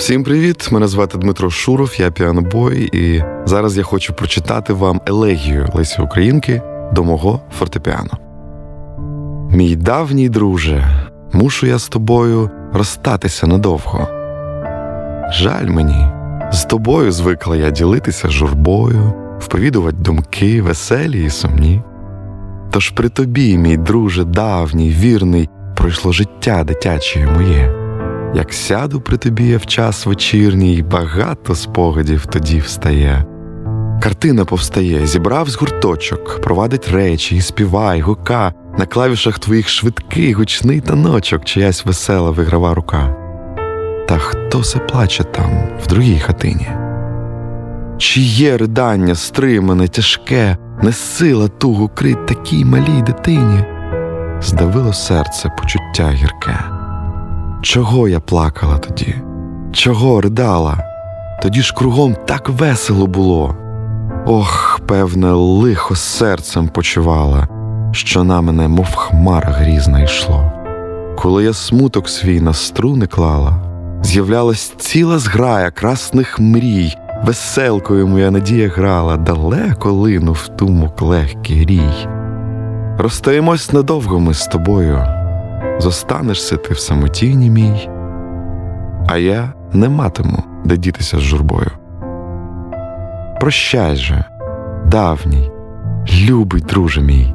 Всім привіт! Мене звати Дмитро Шуров, я піанобой, і зараз я хочу прочитати вам елегію Лесі Українки до мого фортепіано. Мій давній друже, мушу я з тобою розстатися надовго. Жаль мені, з тобою звикла я ділитися журбою, вповідувати думки, веселі і сумні. Тож при тобі, мій друже, давній, вірний, пройшло життя дитяче моє. Як сяду при тобі я в час вечірній, багато спогадів тоді встає. Картина повстає, зібрав з гурточок, провадить речі і співай, гука, на клавішах твоїх швидкий, гучний таночок, чиясь весела виграва рука. Та хто се плаче там, в другій хатині? Чиє ридання стримане, тяжке, не сила тугу крить такій малій дитині? Здавило серце почуття гірке. Чого я плакала тоді? Чого ридала? Тоді ж кругом так весело було. Ох, певне, лихо серцем почувала, що на мене, мов хмара грізна йшло. Коли я смуток свій на струни клала, з'являлась ціла зграя красних мрій, веселкою моя надія грала, далеко линув тумок легкий рій. Розстаємось надовго ми з тобою зостанешся ти в самотіні мій, а я не матиму, де дітися з журбою. Прощай же, давній, любий друже мій,